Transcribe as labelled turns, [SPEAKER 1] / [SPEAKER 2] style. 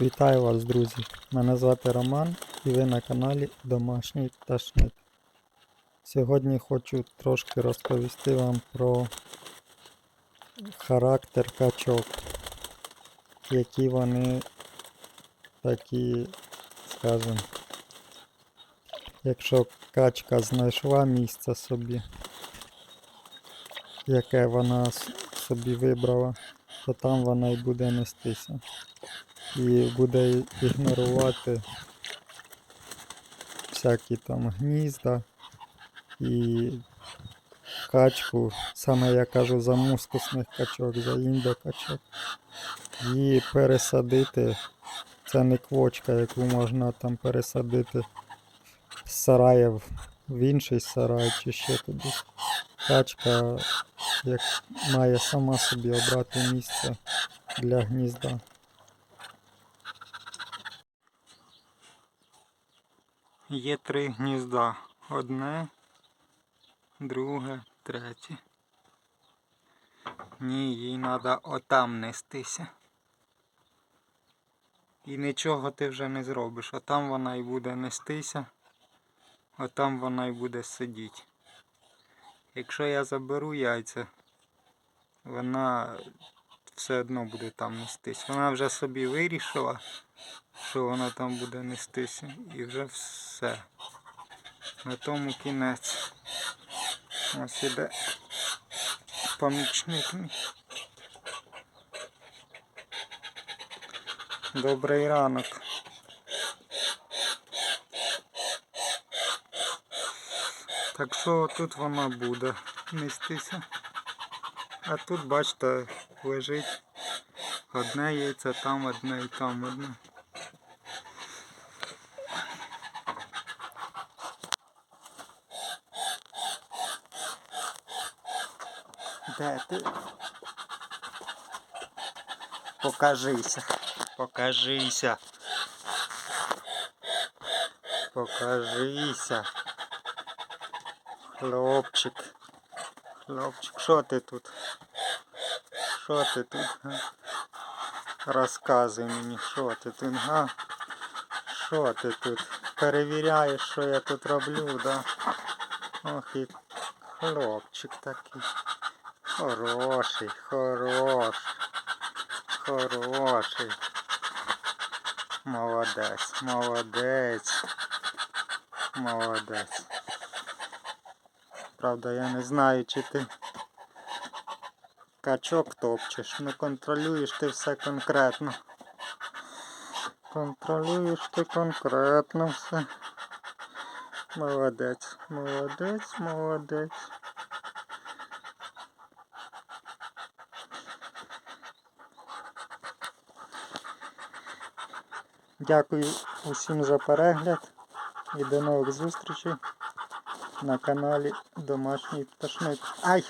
[SPEAKER 1] Вітаю вас, друзі! Мене звати Роман і ви на каналі Домашній Пташник. Сьогодні хочу трошки розповісти вам про характер качок, які вони такі, скажімо, якщо качка знайшла місце собі, яке вона собі вибрала, то там вона і буде нестися і буде ігнорувати всякі там гнізда і качку, саме я кажу за мускусних качок, за індокачок. Її пересадити, це не квочка, яку можна там пересадити з сараїв в інший сарай чи ще кудись. Качка як має сама собі обрати місце для гнізда. Є три гнізда. Одне, друге, третє. Ні, їй треба отам нестися. І нічого ти вже не зробиш. Отам вона і буде нестися, отам вона і буде сидіти. Якщо я заберу яйця, вона все одно буде там нестись. Вона вже собі вирішила, що вона там буде нестися. І вже все. На тому кінець. Ось іде помічник. Добрий ранок. Так що тут вона буде нестися. А тут, бачите, лежить одне яйце, там одне і там одне. Де ти? Покажися. Покажися. Покажися. Хлопчик. Хлопчик, що ти тут? Що ти тут? га? Розказуй мені, що ти тут, га? Що ти тут? Перевіряєш, що я тут роблю, да? Ох і хлопчик такий. Хороший, хороший. Хороший. Молодець, молодець. Молодець. Правда, я не знаю, чи ти качок топчеш. Не контролюєш ти все конкретно. Контролюєш ти конкретно все. Молодець, молодець, молодець. Дякую усім за перегляд і до нових зустрічей на каналі Домашній Пташник. Ай!